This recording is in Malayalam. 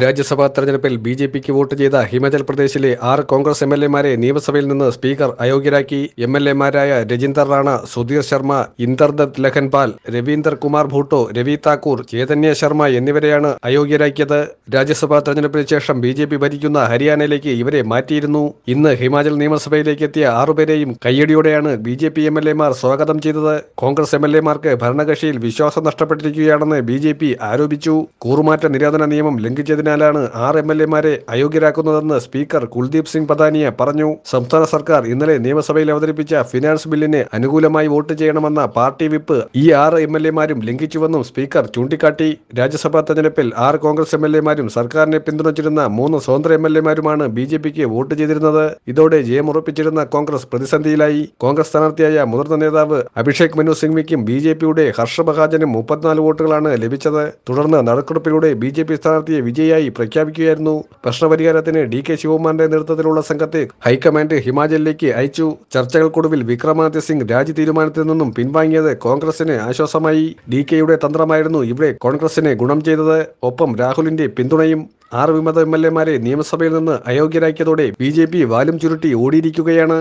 രാജ്യസഭാ തെരഞ്ഞെടുപ്പിൽ ബി ജെ പിക്ക് വോട്ട് ചെയ്ത ഹിമാചൽ പ്രദേശിലെ ആറ് കോൺഗ്രസ് എം എൽ എമാരെ നിയമസഭയിൽ നിന്ന് സ്പീക്കർ അയോഗ്യരാക്കി. എം എൽ എമാരായ രജിന്ദർ റാണ സുധീർ ശർമ്മ ഇന്ദർദത്ത് ലഖൻപാൽ രവീന്ദർ കുമാർ ഭൂട്ടോ രവി താക്കൂർ ചൈതന്യ ശർമ്മ എന്നിവരെയാണ് അയോഗ്യരാക്കിയത്. രാജ്യസഭാ തെരഞ്ഞെടുപ്പിന് ശേഷം ബി ജെ പി ഭരിക്കുന്ന ഹരിയാനയിലേക്ക് ഇവരെ മാറ്റിയിരുന്നു. ഇന്ന് ഹിമാചൽ നിയമസഭയിലേക്ക് എത്തിയ ആറുപേരെയും കയ്യടിയോടെയാണ് B J P M L എമാർ സ്വാഗതം ചെയ്തത്. കോൺഗ്രസ് എം എൽ എമാർക്ക് ഭരണകക്ഷിയിൽ വിശ്വാസം നഷ്ടപ്പെട്ടിരിക്കുകയാണെന്ന് ബി ജെ പി ആരോപിച്ചു. കൂറുമാറ്റ നിരോധന നിയമം ലംഘിച്ചതിനാലാണ് ആറ് എം എൽ എമാരെ അയോഗ്യരാക്കുന്നതെന്ന് സ്പീക്കർ കുൽദീപ് സിംഗ് പതാനിയ പറഞ്ഞു. സംസ്ഥാന സർക്കാർ ഇന്നലെ നിയമസഭയിൽ അവതരിപ്പിച്ച ഫിനാൻസ് ബില്ലിനെ അനുകൂലമായി വോട്ട് ചെയ്യണമെന്ന പാർട്ടി വിപ്പ് ഈ ആറ് എം എൽ എമാരും ലംഘിച്ചുവെന്നും സ്പീക്കർ ചൂണ്ടിക്കാട്ടി. രാജ്യസഭാ തെരഞ്ഞെടുപ്പിൽ ആറ് കോൺഗ്രസ് എം എൽ എമാരും സർക്കാരിനെ പിന്തുണച്ചിരുന്ന മൂന്ന് സ്വതന്ത്ര എം എൽ എമാരുമാണ് ബി ജെ പിക്ക് വോട്ട് ചെയ്തിരുന്നത്. ഇതോടെ ജയമുറപ്പിച്ചിരുന്ന കോൺഗ്രസ് പ്രതിസന്ധിയിലായി. കോൺഗ്രസ് സ്ഥാനാർത്ഥിയായ മുതിർന്ന നേതാവ് അഭിഷേക് മനു സിംഗ്വിക്കും ബി ജെ പിയുടെ ഹർഷ മഹാജനും മുപ്പത്തിനാല് വോട്ടുകളാണ് ലഭിച്ചത്. തുടർന്ന് നറുക്കെടുപ്പിലൂടെ ബി ജെ പി സ്ഥാനാർത്ഥിയെ വിജയിയായി പ്രഖ്യാപിക്കുകയായിരുന്നു. പ്രശ്നപരിഹാരത്തിന് ഡി കെ ശിവകുമാറിന്റെ നേതൃത്വത്തിലുള്ള സംഘത്തെ ഹൈക്കമാൻഡ് ഹിമാചലിലേക്ക് അയച്ചു. ചർച്ചകൾക്കൊടുവിൽ വിക്രമാദിത്യ സിംഗ് രാജി തീരുമാനത്തിൽ നിന്നും പിൻവാങ്ങിയത് കോൺഗ്രസിന് ആശ്വാസമായി. ഡി കെയുടെ തന്ത്രമായിരുന്നു ഇവിടെ കോൺഗ്രസിന് ഗുണം ചെയ്തത്. ഒപ്പം രാഹുലിന്റെ പിന്തുണയും ആറ് വിമത എം എൽ എമാരെ നിയമസഭയിൽ നിന്ന് അയോഗ്യരാക്കിയതോടെ ബി ജെ പി വാലും ചുരുട്ടി ഓടിയിരിക്കുകയാണ്.